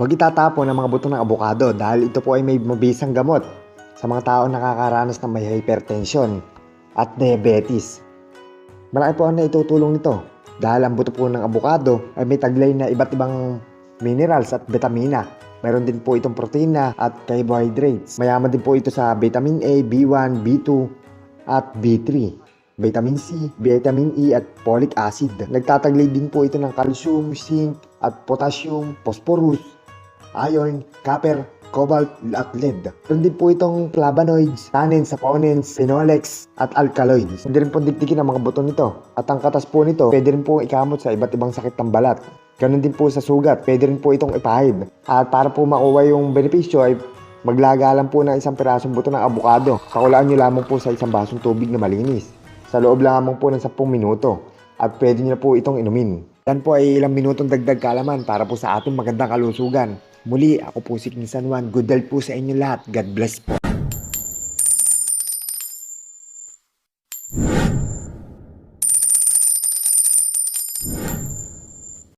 Huwag itatapon ang mga buto ng abukado dahil ito po ay may mabisang gamot sa mga tao nakakaranas ng may hypertension at diabetes. Malaki po ang naitutulong nito dahil ang buto po ng abukado ay may taglay na iba't ibang minerals at vitamina. Meron din po itong protina at carbohydrates. Mayaman din po ito sa vitamin A, B1, B2 at B3 vitamin C, vitamin E at folic acid. Nagtataglay din po ito ng calcium, zinc at potassium, phosphorus, iron, copper, cobalt at lead. Meron din po itong flavonoids, tannins, saponins, phenolics at alkaloids. Hindi rin po dikdikin ang mga buto nito. At ang katas po nito, pwede rin po ikamot sa iba't ibang sakit ng balat. Ganon din po sa sugat, pwede rin po itong ipahid. At para po makuha yung benepisyo ay maglaga lang po ng isang pirasong buto ng abukado. Kakulaan nyo lamang po sa isang basong tubig na malinis. Sa loob lamang po ng 10 minuto. At pwede nyo na po itong inumin. Yan po ay ilang minutong dagdag kalaman para po sa ating magandang kalusugan. Muli, ako po si King San Juan. Good po sa inyo lahat. God bless po.